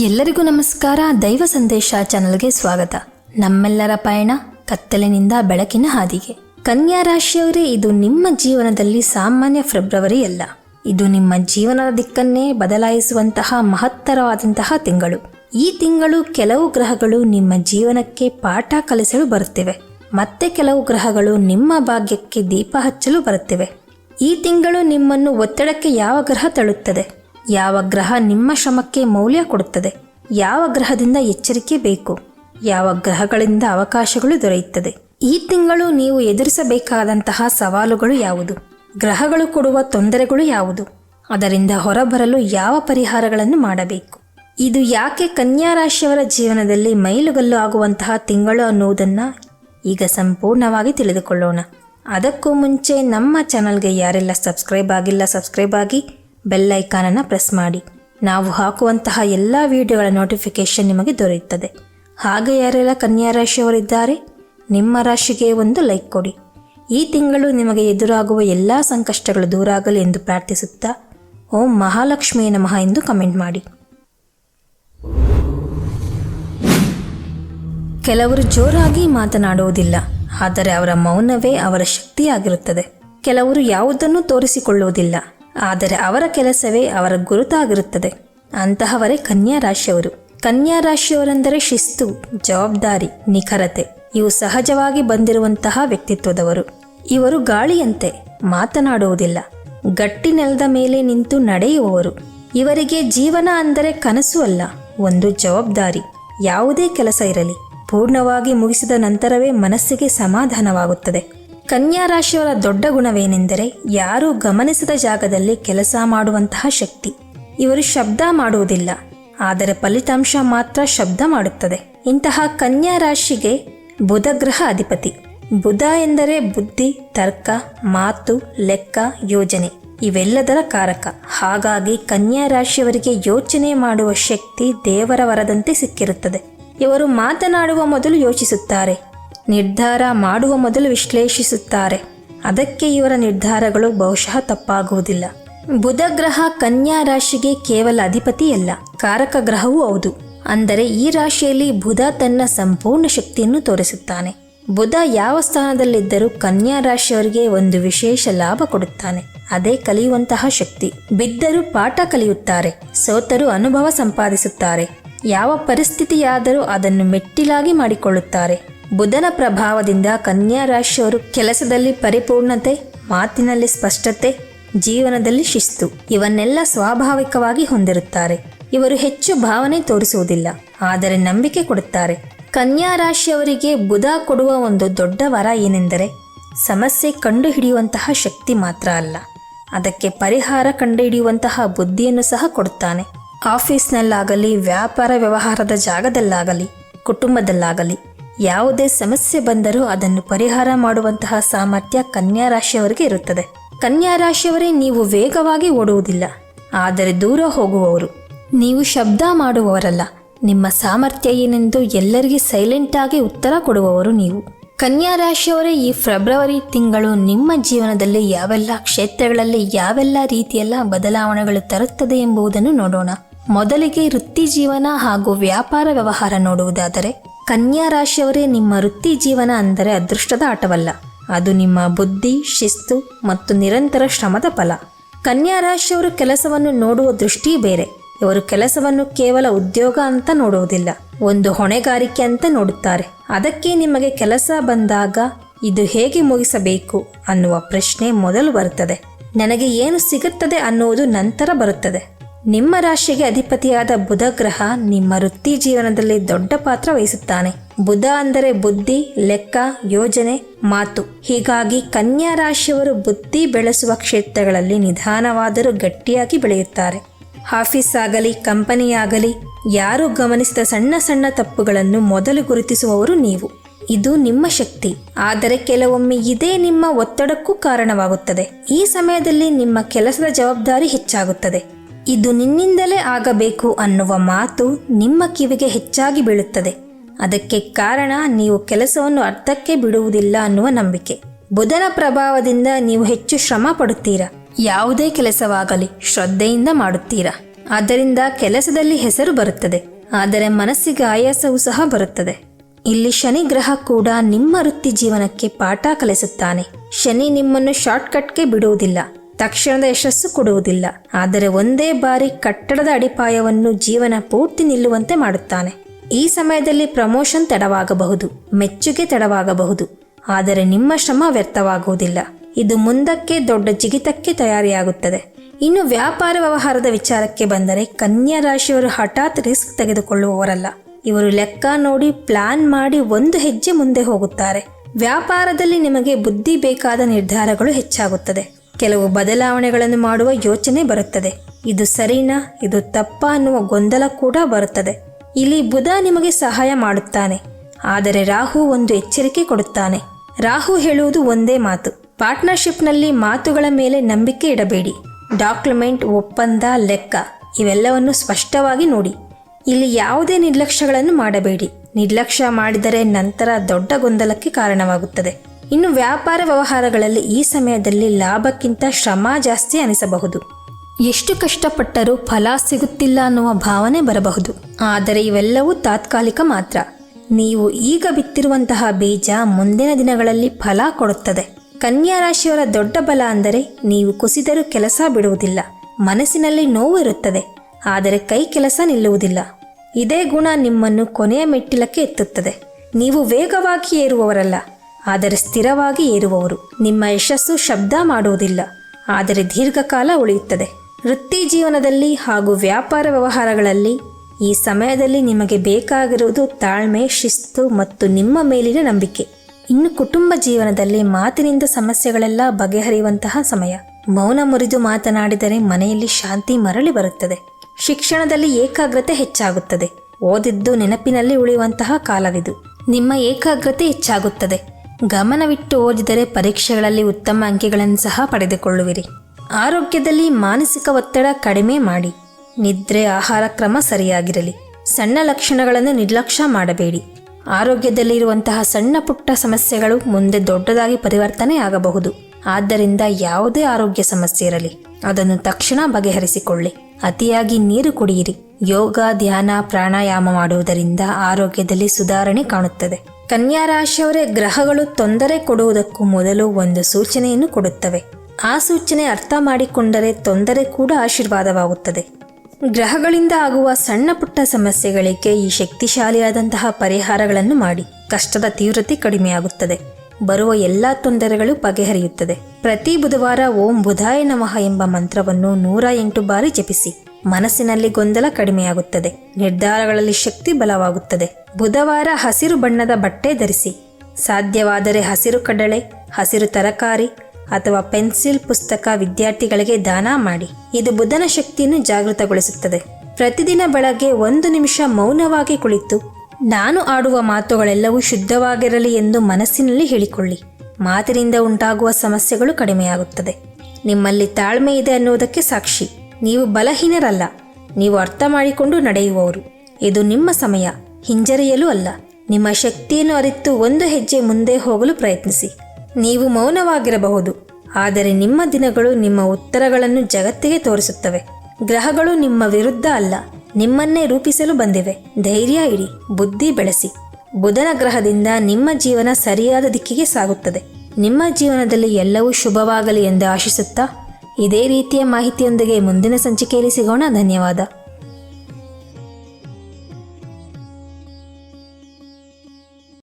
ಎಲ್ಲರಿಗೂ ನಮಸ್ಕಾರ. ದೈವ ಸಂದೇಶ ಚಾನಲ್ಗೆ ಸ್ವಾಗತ. ನಮ್ಮೆಲ್ಲರ ಪಯಣ ಕತ್ತಲಿನಿಂದ ಬೆಳಕಿನ ಹಾದಿಗೆ. ಕನ್ಯಾ ರಾಶಿಯವರೇ, ಇದು ನಿಮ್ಮ ಜೀವನದಲ್ಲಿ ಸಾಮಾನ್ಯ ಫೆಬ್ರವರಿ ಅಲ್ಲ. ಇದು ನಿಮ್ಮ ಜೀವನದ ದಿಕ್ಕನ್ನೇ ಬದಲಾಯಿಸುವಂತಹ ಮಹತ್ತರವಾದಂತಹ ತಿಂಗಳು. ಈ ತಿಂಗಳು ಕೆಲವು ಗ್ರಹಗಳು ನಿಮ್ಮ ಜೀವನಕ್ಕೆ ಪಾಠ ಕಲಿಸಲು ಬರುತ್ತಿವೆ. ಮತ್ತೆ ಕೆಲವು ಗ್ರಹಗಳು ನಿಮ್ಮ ಭಾಗ್ಯಕ್ಕೆ ದೀಪ ಹಚ್ಚಲು ಬರುತ್ತಿವೆ. ಈ ತಿಂಗಳು ನಿಮ್ಮನ್ನು ಒತ್ತಡಕ್ಕೆ ಯಾವ ಗ್ರಹ ತಳ್ಳುತ್ತದೆ? ಯಾವ ಗ್ರಹ ನಿಮ್ಮ ಶ್ರಮಕ್ಕೆ ಮೌಲ್ಯ ಕೊಡುತ್ತದೆ? ಯಾವ ಗ್ರಹದಿಂದ ಎಚ್ಚರಿಕೆ ಬೇಕು? ಯಾವ ಗ್ರಹಗಳಿಂದ ಅವಕಾಶಗಳು ದೊರೆಯುತ್ತದೆ? ಈ ತಿಂಗಳು ನೀವು ಎದುರಿಸಬೇಕಾದಂತಹ ಸವಾಲುಗಳು ಯಾವುದು? ಗ್ರಹಗಳು ಕೊಡುವ ತೊಂದರೆಗಳು ಯಾವುದು? ಅದರಿಂದ ಹೊರಬರಲು ಯಾವ ಪರಿಹಾರಗಳನ್ನು ಮಾಡಬೇಕು? ಇದು ಯಾಕೆ ಕನ್ಯಾ ರಾಶಿಯವರ ಜೀವನದಲ್ಲಿ ಮೈಲುಗಲ್ಲು ಆಗುವಂತಹ ತಿಂಗಳು ಅನ್ನುವುದನ್ನು ಈಗ ಸಂಪೂರ್ಣವಾಗಿ ತಿಳಿದುಕೊಳ್ಳೋಣ. ಅದಕ್ಕೂ ಮುಂಚೆ ನಮ್ಮ ಚಾನಲ್ಗೆ ಯಾರೆಲ್ಲ ಸಬ್ಸ್ಕ್ರೈಬ್ ಆಗಿಲ್ಲ, ಸಬ್ಸ್ಕ್ರೈಬ್ ಆಗಿ ಬೆಲ್ ಐಕಾನನ್ನು ಪ್ರೆಸ್ ಮಾಡಿ. ನಾವು ಹಾಕುವಂತಹ ಎಲ್ಲ ವಿಡಿಯೋಗಳ ನೋಟಿಫಿಕೇಶನ್ ನಿಮಗೆ ದೊರೆಯುತ್ತದೆ. ಹಾಗೆ ಯಾರೆಲ್ಲ ಕನ್ಯಾ ರಾಶಿಯವರಿದ್ದಾರೆ, ನಿಮ್ಮ ರಾಶಿಗೆ ಒಂದು ಲೈಕ್ ಕೊಡಿ. ಈ ತಿಂಗಳು ನಿಮಗೆ ಎದುರಾಗುವ ಎಲ್ಲ ಸಂಕಷ್ಟಗಳು ದೂರ ಆಗಲಿ ಎಂದು ಪ್ರಾರ್ಥಿಸುತ್ತಾ, ಓಂ ಮಹಾಲಕ್ಷ್ಮೀ ನಮಃ ಎಂದು ಕಮೆಂಟ್ ಮಾಡಿ. ಕೆಲವರು ಜೋರಾಗಿ ಮಾತನಾಡುವುದಿಲ್ಲ, ಆದರೆ ಅವರ ಮೌನವೇ ಅವರ ಶಕ್ತಿಯಾಗಿರುತ್ತದೆ. ಕೆಲವರು ಯಾವುದನ್ನು ತೋರಿಸಿಕೊಳ್ಳುವುದಿಲ್ಲ ಆದರೆ ಅವರ ಕೆಲಸವೇ ಅವರ ಗುರುತಾಗಿರುತ್ತದೆ. ಅಂತಹವರೇ ಕನ್ಯಾ ರಾಶಿಯವರು ಕನ್ಯಾ ರಾಶಿಯವರೆಂದರೆ ಶಿಸ್ತು, ಜವಾಬ್ದಾರಿ, ನಿಖರತೆ. ಇವು ಸಹಜವಾಗಿ ಬಂದಿರುವಂತಹ ವ್ಯಕ್ತಿತ್ವದವರು. ಇವರು ಗಾಳಿಯಂತೆ ಮಾತನಾಡುವುದಿಲ್ಲ. ಗಟ್ಟಿ ನೆಲದ ಮೇಲೆ ನಿಂತು ನಡೆಯುವವರು. ಇವರಿಗೆ ಜೀವನ ಅಂದರೆ ಕನಸು ಅಲ್ಲ, ಒಂದು ಜವಾಬ್ದಾರಿ. ಯಾವುದೇ ಕೆಲಸ ಇರಲಿ. ಪೂರ್ಣವಾಗಿ ಮುಗಿಸಿದ ನಂತರವೇ ಮನಸ್ಸಿಗೆ ಸಮಾಧಾನವಾಗುತ್ತದೆ. ಕನ್ಯಾ ರಾಶಿಯವರ ದೊಡ್ಡ ಗುಣವೇನೆಂದರೆ ಯಾರೂ ಗಮನಿಸದ ಜಾಗದಲ್ಲಿ ಕೆಲಸ ಮಾಡುವಂತಹ ಶಕ್ತಿ. ಇವರು ಶಬ್ದ ಮಾಡುವುದಿಲ್ಲ, ಆದರೆ ಫಲಿತಾಂಶ ಮಾತ್ರ ಶಬ್ದ ಮಾಡುತ್ತದೆ. ಇಂತಹ ಕನ್ಯಾ ರಾಶಿಗೆ ಬುಧ ಗ್ರಹ ಅಧಿಪತಿ. ಬುಧ ಎಂದರೆ ಬುದ್ಧಿ, ತರ್ಕ, ಮಾತು, ಲೆಕ್ಕ, ಯೋಜನೆ. ಇವೆಲ್ಲದರ ಕಾರಕ. ಹಾಗಾಗಿ ಕನ್ಯಾ ರಾಶಿಯವರಿಗೆ ಯೋಚನೆ ಮಾಡುವ ಶಕ್ತಿ ದೇವರ ವರದಂತೆ ಸಿಕ್ಕಿರುತ್ತದೆ. ಇವರು ಮಾತನಾಡುವ ಮೊದಲು ಯೋಚಿಸುತ್ತಾರೆ. ನಿರ್ಧಾರ ಮಾಡುವ ಮೊದಲು ವಿಶ್ಲೇಷಿಸುತ್ತಾರೆ. ಅದಕ್ಕೆ ಇವರ ನಿರ್ಧಾರಗಳು ಬಹುಶಃ ತಪ್ಪಾಗುವುದಿಲ್ಲ. ಬುಧ ಗ್ರಹ ಕನ್ಯಾ ರಾಶಿಗೆ ಕೇವಲ ಅಧಿಪತಿಯಲ್ಲ, ಕಾರಕ ಗ್ರಹವೂ ಹೌದು. ಅಂದರೆ ಈ ರಾಶಿಯಲ್ಲಿ ಬುಧ ತನ್ನ ಸಂಪೂರ್ಣ ಶಕ್ತಿಯನ್ನು ತೋರಿಸುತ್ತಾನೆ. ಬುಧ ಯಾವ ಸ್ಥಾನದಲ್ಲಿದ್ದರೂ ಕನ್ಯಾ ರಾಶಿಯವರಿಗೆ ಒಂದು ವಿಶೇಷ ಲಾಭ ಕೊಡುತ್ತಾನೆ. ಅದೇ ಕಲಿಯುವಂತಹ ಶಕ್ತಿ. ಬಿದ್ದರೂ ಪಾಠ ಕಲಿಯುತ್ತಾರೆ, ಸೋತರು ಅನುಭವ ಸಂಪಾದಿಸುತ್ತಾರೆ. ಯಾವ ಪರಿಸ್ಥಿತಿಯಾದರೂ ಅದನ್ನು ಮೆಟ್ಟಿಲಾಗಿ ಮಾಡಿಕೊಳ್ಳುತ್ತಾರೆ. ಬುಧನ ಪ್ರಭಾವದಿಂದ ಕನ್ಯಾ ರಾಶಿಯವರು ಕೆಲಸದಲ್ಲಿ ಪರಿಪೂರ್ಣತೆ, ಮಾತಿನಲ್ಲಿ ಸ್ಪಷ್ಟತೆ, ಜೀವನದಲ್ಲಿ ಶಿಸ್ತು ಇವನ್ನೆಲ್ಲ ಸ್ವಾಭಾವಿಕವಾಗಿ ಹೊಂದಿರುತ್ತಾರೆ. ಇವರು ಹೆಚ್ಚು ಭಾವನೆ ತೋರಿಸುವುದಿಲ್ಲ, ಆದರೆ ನಂಬಿಕೆ ಕೊಡುತ್ತಾರೆ. ಕನ್ಯಾ ರಾಶಿಯವರಿಗೆ ಬುಧ ಕೊಡುವ ಒಂದು ದೊಡ್ಡ ವರ ಏನೆಂದರೆ, ಸಮಸ್ಯೆ ಕಂಡುಹಿಡಿಯುವಂತಹ ಶಕ್ತಿ ಮಾತ್ರ ಅಲ್ಲ. ಅದಕ್ಕೆ ಪರಿಹಾರ ಕಂಡುಹಿಡಿಯುವಂತಹ ಬುದ್ಧಿಯನ್ನು ಸಹ ಕೊಡುತ್ತಾನೆ. ಆಫೀಸ್ನಲ್ಲಾಗಲಿ, ವ್ಯಾಪಾರ ವ್ಯವಹಾರದ ಜಾಗದಲ್ಲಾಗಲಿ, ಕುಟುಂಬದಲ್ಲಾಗಲಿ ಯಾವುದೇ ಸಮಸ್ಯೆ ಬಂದರೂ ಅದನ್ನು ಪರಿಹಾರ ಮಾಡುವಂತಹ ಸಾಮರ್ಥ್ಯ ಕನ್ಯಾ ರಾಶಿಯವರಿಗೆ ಇರುತ್ತದೆ. ಕನ್ಯಾ ರಾಶಿಯವರೇ ನೀವು ವೇಗವಾಗಿ ಓಡುವುದಿಲ್ಲ. ಆದರೆ ದೂರ ಹೋಗುವವರು. ನೀವು ಶಬ್ದ ಮಾಡುವವರಲ್ಲ. ನಿಮ್ಮ ಸಾಮರ್ಥ್ಯ ಏನೆಂದು ಎಲ್ಲರಿಗೆ ಸೈಲೆಂಟ್ ಆಗಿ ಉತ್ತರ ಕೊಡುವವರು ನೀವು. ಕನ್ಯಾ ರಾಶಿಯವರೇ ಈ ಫೆಬ್ರವರಿ ತಿಂಗಳು ನಿಮ್ಮ ಜೀವನದಲ್ಲಿ ಯಾವೆಲ್ಲ ಕ್ಷೇತ್ರಗಳಲ್ಲಿ ಯಾವೆಲ್ಲ ರೀತಿಯೆಲ್ಲ ಬದಲಾವಣೆಗಳು ತರುತ್ತದೆ ಎಂಬುದನ್ನು ನೋಡೋಣ. ಮೊದಲಿಗೆ ವೃತ್ತಿ ಜೀವನ ಹಾಗೂ ವ್ಯಾಪಾರ ವ್ಯವಹಾರ ನೋಡುವುದಾದರೆ ಕನ್ಯಾ ರಾಶಿಯವರೇ ನಿಮ್ಮ ವೃತ್ತಿ ಜೀವನ ಅಂದರೆ ಅದೃಷ್ಟದ ಆಟವಲ್ಲ. ಅದು ನಿಮ್ಮ ಬುದ್ಧಿ, ಶಿಸ್ತು ಮತ್ತು ನಿರಂತರ ಶ್ರಮದ ಫಲ. ಕನ್ಯಾ ರಾಶಿಯವರು ಕೆಲಸವನ್ನು ನೋಡುವ ದೃಷ್ಟಿ ಬೇರೆ. ಇವರು ಕೆಲಸವನ್ನು ಕೇವಲ ಉದ್ಯೋಗ ಅಂತ ನೋಡುವುದಿಲ್ಲ. ಒಂದು ಹೊಣೆಗಾರಿಕೆ ಅಂತ ನೋಡುತ್ತಾರೆ. ಅದಕ್ಕೆ ನಿಮಗೆ ಕೆಲಸ ಬಂದಾಗ ಇದು ಹೇಗೆ ಮುಗಿಸಬೇಕು ಅನ್ನುವ ಪ್ರಶ್ನೆ ಮೊದಲು ಬರುತ್ತದೆ. ನನಗೆ ಏನು ಸಿಗುತ್ತದೆ ಅನ್ನುವುದು ನಂತರ ಬರುತ್ತದೆ. ನಿಮ್ಮ ರಾಶಿಗೆ ಅಧಿಪತಿಯಾದ ಬುಧ ಗ್ರಹ ನಿಮ್ಮ ವೃತ್ತಿ ಜೀವನದಲ್ಲಿ ದೊಡ್ಡ ಪಾತ್ರ ವಹಿಸುತ್ತಾನೆ. ಬುಧ ಅಂದರೆ ಬುದ್ಧಿ, ಲೆಕ್ಕ, ಯೋಜನೆ, ಮಾತು. ಹೀಗಾಗಿ ಕನ್ಯಾ ರಾಶಿಯವರು ಬುದ್ಧಿ ಬೆಳೆಸುವ ಕ್ಷೇತ್ರಗಳಲ್ಲಿ ನಿಧಾನವಾದರೂ ಗಟ್ಟಿಯಾಗಿ ಬೆಳೆಯುತ್ತಾರೆ. ಆಫೀಸ್ ಆಗಲಿ ಕಂಪನಿಯಾಗಲಿ ಯಾರು ಗಮನಿಸಿದ ಸಣ್ಣ ಸಣ್ಣ ತಪ್ಪುಗಳನ್ನು ಮೊದಲು ಗುರುತಿಸುವವರು ನೀವು. ಇದು ನಿಮ್ಮ ಶಕ್ತಿ. ಆದರೆ ಕೆಲವೊಮ್ಮೆ ಇದೇ ನಿಮ್ಮ ಒತ್ತಡಕ್ಕೂ ಕಾರಣವಾಗುತ್ತದೆ. ಈ ಸಮಯದಲ್ಲಿ ನಿಮ್ಮ ಕೆಲಸದ ಜವಾಬ್ದಾರಿ ಹೆಚ್ಚಾಗುತ್ತದೆ. ಇದು ನಿನ್ನಿಂದಲೇ ಆಗಬೇಕು ಅನ್ನುವ ಮಾತು ನಿಮ್ಮ ಕಿವಿಗೆ ಹೆಚ್ಚಾಗಿ ಬೀಳುತ್ತದೆ. ಅದಕ್ಕೆ ಕಾರಣ ನೀವು ಕೆಲಸವನ್ನು ಅರ್ಥಕ್ಕೆ ಬಿಡುವುದಿಲ್ಲ ಅನ್ನುವ ನಂಬಿಕೆ. ಬುಧನ ಪ್ರಭಾವದಿಂದ ನೀವು ಹೆಚ್ಚು ಶ್ರಮ ಪಡುತ್ತೀರಾ? ಯಾವುದೇ ಕೆಲಸವಾಗಲಿ ಶ್ರದ್ಧೆಯಿಂದ ಮಾಡುತ್ತೀರಾ? ಆದ್ದರಿಂದ ಕೆಲಸದಲ್ಲಿ ಹೆಸರು ಬರುತ್ತದೆ. ಆದರೆ ಮನಸ್ಸಿಗೆ ಆಯಾಸವೂ ಸಹ ಬರುತ್ತದೆ. ಇಲ್ಲಿ ಶನಿ ಗ್ರಹ ಕೂಡ ನಿಮ್ಮ ವೃತ್ತಿ ಜೀವನಕ್ಕೆ ಪಾಠ ಕಲಿಸುತ್ತಾನೆ. ಶನಿ ನಿಮ್ಮನ್ನು ಶಾರ್ಟ್ಕಟ್ಗೆ ಬಿಡುವುದಿಲ್ಲ. ತಕ್ಷಣದ ಯಶಸ್ಸು ಕೊಡುವುದಿಲ್ಲ. ಆದರೆ ಒಂದೇ ಬಾರಿ ಕಟ್ಟಡದ ಅಡಿಪಾಯವನ್ನು ಜೀವನ ಪೂರ್ತಿ ನಿಲ್ಲುವಂತೆ ಮಾಡುತ್ತಾನೆ. ಈ ಸಮಯದಲ್ಲಿ ಪ್ರಮೋಷನ್ ತಡವಾಗಬಹುದು, ಮೆಚ್ಚುಗೆ ತಡವಾಗಬಹುದು. ಆದರೆ ನಿಮ್ಮ ಶ್ರಮ ವ್ಯರ್ಥವಾಗುವುದಿಲ್ಲ. ಇದು ಮುಂದಕ್ಕೆ ದೊಡ್ಡ ಜಿಗಿತಕ್ಕೆ ತಯಾರಿಯಾಗುತ್ತದೆ. ಇನ್ನು ವ್ಯಾಪಾರ ವ್ಯವಹಾರದ ವಿಚಾರಕ್ಕೆ ಬಂದರೆ ಕನ್ಯಾ ರಾಶಿಯವರು ಹಠಾತ್ ರಿಸ್ಕ್ ತೆಗೆದುಕೊಳ್ಳುವವರಲ್ಲ. ಇವರು ಲೆಕ್ಕ ನೋಡಿ, ಪ್ಲಾನ್ ಮಾಡಿ ಒಂದು ಹೆಜ್ಜೆ ಮುಂದೆ ಹೋಗುತ್ತಾರೆ. ವ್ಯಾಪಾರದಲ್ಲಿ ನಿಮಗೆ ಬುದ್ಧಿ ಬೇಕಾದ ನಿರ್ಧಾರಗಳು ಹೆಚ್ಚಾಗುತ್ತದೆ. ಕೆಲವು ಬದಲಾವಣೆಗಳನ್ನು ಮಾಡುವ ಯೋಚನೆ ಬರುತ್ತದೆ. ಇದು ಸರಿನಾ? ಇದು ತಪ್ಪ ಅನ್ನುವ ಗೊಂದಲ ಕೂಡ ಬರುತ್ತದೆ. ಇಲ್ಲಿ ಬುಧ ನಿಮಗೆ ಸಹಾಯ ಮಾಡುತ್ತಾನೆ. ಆದರೆ ರಾಹು ಒಂದು ಎಚ್ಚರಿಕೆ ಕೊಡುತ್ತಾನೆ. ರಾಹು ಹೇಳುವುದು ಒಂದೇ ಮಾತು. ಪಾರ್ಟ್ನರ್ಶಿಪ್ನಲ್ಲಿ ಮಾತುಗಳ ಮೇಲೆ ನಂಬಿಕೆ ಇಡಬೇಡಿ. ಡಾಕ್ಯುಮೆಂಟ್, ಒಪ್ಪಂದ, ಲೆಕ್ಕ, ಇವೆಲ್ಲವನ್ನು ಸ್ಪಷ್ಟವಾಗಿ ನೋಡಿ. ಇಲ್ಲಿ ಯಾವುದೇ ನಿರ್ಲಕ್ಷ್ಯಗಳನ್ನು ಮಾಡಬೇಡಿ. ನಿರ್ಲಕ್ಷ್ಯ ಮಾಡಿದರೆ ನಂತರ ದೊಡ್ಡ ಗೊಂದಲಕ್ಕೆ ಕಾರಣವಾಗುತ್ತದೆ. ಇನ್ನು ವ್ಯಾಪಾರ ವ್ಯವಹಾರಗಳಲ್ಲಿ ಈ ಸಮಯದಲ್ಲಿ ಲಾಭಕ್ಕಿಂತ ಶ್ರಮ ಜಾಸ್ತಿ ಅನಿಸಬಹುದು. ಎಷ್ಟು ಕಷ್ಟಪಟ್ಟರೂ ಫಲ ಸಿಗುತ್ತಿಲ್ಲ ಅನ್ನುವ ಭಾವನೆ ಬರಬಹುದು. ಆದರೆ ಇವೆಲ್ಲವೂ ತಾತ್ಕಾಲಿಕ ಮಾತ್ರ. ನೀವು ಈಗ ಬಿತ್ತಿರುವಂತಹ ಬೀಜ ಮುಂದಿನ ದಿನಗಳಲ್ಲಿ ಫಲ ಕೊಡುತ್ತದೆ. ಕನ್ಯಾ ರಾಶಿಯವರ ದೊಡ್ಡ ಬಲ ಅಂದರೆ ನೀವು ಕುಸಿದರೂ ಕೆಲಸ ಬಿಡುವುದಿಲ್ಲ. ಮನಸ್ಸಿನಲ್ಲಿ ನೋವು ಇರುತ್ತದೆ. ಆದರೆ ಕೈ ಕೆಲಸ ನಿಲ್ಲುವುದಿಲ್ಲ. ಇದೇ ಗುಣ ನಿಮ್ಮನ್ನು ಕೊನೆಯ ಮೆಟ್ಟಿಲಕ್ಕೆ ಎತ್ತುತ್ತದೆ. ನೀವು ವೇಗವಾಗಿ ಏರುವವರಲ್ಲ. ಆದರೆ ಸ್ಥಿರವಾಗಿ ಏರುವವರು. ನಿಮ್ಮ ಯಶಸ್ಸು ಶಬ್ದ ಮಾಡುವುದಿಲ್ಲ. ಆದರೆ ದೀರ್ಘಕಾಲ ಉಳಿಯುತ್ತದೆ. ವೃತ್ತಿ ಜೀವನದಲ್ಲಿ ಹಾಗೂ ವ್ಯಾಪಾರ ವ್ಯವಹಾರಗಳಲ್ಲಿ ಈ ಸಮಯದಲ್ಲಿ ನಿಮಗೆ ಬೇಕಾಗಿರುವುದು ತಾಳ್ಮೆ, ಶಿಸ್ತು ಮತ್ತು ನಿಮ್ಮ ಮೇಲಿನ ನಂಬಿಕೆ. ಇನ್ನು ಕುಟುಂಬ ಜೀವನದಲ್ಲಿ ಮಾತಿನಿಂದ ಸಮಸ್ಯೆಗಳೆಲ್ಲ ಬಗೆಹರಿಯುವಂತಹ ಸಮಯ. ಮೌನ ಮುರಿದು ಮಾತನಾಡಿದರೆ ಮನೆಯಲ್ಲಿ ಶಾಂತಿ ಮರಳಿ ಬರುತ್ತದೆ. ಶಿಕ್ಷಣದಲ್ಲಿ ಏಕಾಗ್ರತೆ ಹೆಚ್ಚಾಗುತ್ತದೆ. ಓದಿದ್ದು ನೆನಪಿನಲ್ಲಿ ಉಳಿಯುವಂತಹ ಕಾಲವಿದು. ನಿಮ್ಮ ಏಕಾಗ್ರತೆ ಹೆಚ್ಚಾಗುತ್ತದೆ. ಗಮನವಿಟ್ಟು ಓದಿದರೆ ಪರೀಕ್ಷೆಗಳಲ್ಲಿ ಉತ್ತಮ ಅಂಕೆಗಳನ್ನು ಸಹ ಪಡೆದುಕೊಳ್ಳುವಿರಿ. ಆರೋಗ್ಯದಲ್ಲಿ ಮಾನಸಿಕ ಒತ್ತಡ ಕಡಿಮೆ ಮಾಡಿ. ನಿದ್ರೆ ಆಹಾರ ಕ್ರಮ ಸರಿಯಾಗಿರಲಿ. ಸಣ್ಣ ಲಕ್ಷಣಗಳನ್ನು ನಿರ್ಲಕ್ಷ್ಯ ಮಾಡಬೇಡಿ. ಆರೋಗ್ಯದಲ್ಲಿರುವಂತಹ ಸಣ್ಣ ಪುಟ್ಟ ಸಮಸ್ಯೆಗಳು ಮುಂದೆ ದೊಡ್ಡದಾಗಿ ಪರಿವರ್ತನೆ ಆಗಬಹುದು. ಆದ್ದರಿಂದ ಯಾವುದೇ ಆರೋಗ್ಯ ಸಮಸ್ಯೆ ಇರಲಿ. ಅದನ್ನು ತಕ್ಷಣ ಬಗೆಹರಿಸಿಕೊಳ್ಳಿ. ಅತಿಯಾಗಿ ನೀರು ಕುಡಿಯಿರಿ. ಯೋಗ, ಧ್ಯಾನ, ಪ್ರಾಣಾಯಾಮ ಮಾಡುವುದರಿಂದ ಆರೋಗ್ಯದಲ್ಲಿ ಸುಧಾರಣೆ ಕಾಣುತ್ತದೆ. ಕನ್ಯಾ ರಾಶಿಯವರೇ ಗ್ರಹಗಳು ತೊಂದರೆ ಕೊಡುವುದಕ್ಕೂ ಮೊದಲು ಒಂದು ಸೂಚನೆಯನ್ನು ಕೊಡುತ್ತವೆ. ಆ ಸೂಚನೆ ಅರ್ಥ ಮಾಡಿಕೊಂಡರೆ ತೊಂದರೆ ಕೂಡ ಆಶೀರ್ವಾದವಾಗುತ್ತದೆ. ಗ್ರಹಗಳಿಂದ ಆಗುವ ಸಣ್ಣ ಪುಟ್ಟ ಸಮಸ್ಯೆಗಳಿಗೆ ಈ ಶಕ್ತಿಶಾಲಿಯಾದಂತಹ ಪರಿಹಾರಗಳನ್ನು ಮಾಡಿ. ಕಷ್ಟದ ತೀವ್ರತೆ ಕಡಿಮೆಯಾಗುತ್ತದೆ. ಬರುವ ಎಲ್ಲ ತೊಂದರೆಗಳು ಬಗೆಹರಿಯುತ್ತದೆ. ಪ್ರತಿ ಬುಧವಾರ ಓಂ ಬುಧಾಯ ನಮಃ ಎಂಬ ಮಂತ್ರವನ್ನು ನೂರ ಎಂಟು ಬಾರಿ ಜಪಿಸಿ. ಮನಸ್ಸಿನಲ್ಲಿ ಗೊಂದಲ ಕಡಿಮೆಯಾಗುತ್ತದೆ. ನಿರ್ಧಾರಗಳಲ್ಲಿ ಶಕ್ತಿ ಬಲವಾಗುತ್ತದೆ. ಬುಧವಾರ ಹಸಿರು ಬಣ್ಣದ ಬಟ್ಟೆ ಧರಿಸಿ. ಸಾಧ್ಯವಾದರೆ ಹಸಿರು ಕಡಲೆ ಹಸಿರು ತರಕಾರಿ ಅಥವಾ ಪೆನ್ಸಿಲ್ ಪುಸ್ತಕ ವಿದ್ಯಾರ್ಥಿಗಳಿಗೆ ದಾನ ಮಾಡಿ. ಇದು ಬುಧನ ಶಕ್ತಿಯನ್ನು ಜಾಗೃತಗೊಳಿಸುತ್ತದೆ. ಪ್ರತಿದಿನ ಬೆಳಗ್ಗೆ ಒಂದು ನಿಮಿಷ ಮೌನವಾಗಿ ಕುಳಿತು, ನಾನು ಆಡುವ ಮಾತುಗಳೆಲ್ಲವೂ ಶುದ್ಧವಾಗಿರಲಿ ಎಂದು ಮನಸ್ಸಿನಲ್ಲಿ ಹೇಳಿಕೊಳ್ಳಿ. ಮಾತಿನಿಂದ ಉಂಟಾಗುವ ಸಮಸ್ಯೆಗಳು ಕಡಿಮೆಯಾಗುತ್ತದೆ. ನಿಮ್ಮಲ್ಲಿ ತಾಳ್ಮೆ ಇದೆ ಅನ್ನುವುದಕ್ಕೆ ಸಾಕ್ಷಿ. ನೀವು ಬಲಹೀನರಲ್ಲ, ನೀವು ಅರ್ಥ ಮಾಡಿಕೊಂಡು ನಡೆಯುವವರು. ಇದು ನಿಮ್ಮ ಸಮಯ, ಹಿಂಜರಿಯಲು ಅಲ್ಲ. ನಿಮ್ಮ ಶಕ್ತಿಯನ್ನು ಅರಿತು ಒಂದು ಹೆಜ್ಜೆ ಮುಂದೆ ಹೋಗಲು ಪ್ರಯತ್ನಿಸಿ. ನೀವು ಮೌನವಾಗಿರಬಹುದು, ಆದರೆ ನಿಮ್ಮ ದಿನಗಳು ನಿಮ್ಮ ಉತ್ತರಗಳನ್ನು ಜಗತ್ತಿಗೆ ತೋರಿಸುತ್ತವೆ. ಗ್ರಹಗಳು ನಿಮ್ಮ ವಿರುದ್ಧ ಅಲ್ಲ, ನಿಮ್ಮನ್ನೇ ರೂಪಿಸಲು ಬಂದಿವೆ. ಧೈರ್ಯ ಇಡಿ, ಬುದ್ಧಿ ಬೆಳೆಸಿ. ಬುಧನ ಗ್ರಹದಿಂದ ನಿಮ್ಮ ಜೀವನ ಸರಿಯಾದ ದಿಕ್ಕಿಗೆ ಸಾಗುತ್ತದೆ. ನಿಮ್ಮ ಜೀವನದಲ್ಲಿ ಎಲ್ಲವೂ ಶುಭವಾಗಲಿ ಎಂದು ಆಶಿಸುತ್ತಾ ಇದೇ ರೀತಿಯ ಮಾಹಿತಿಯೊಂದಿಗೆ ಮುಂದಿನ ಸಂಚಿಕೆಯಲ್ಲಿ ಸಿಗೋಣ. ಧನ್ಯವಾದ.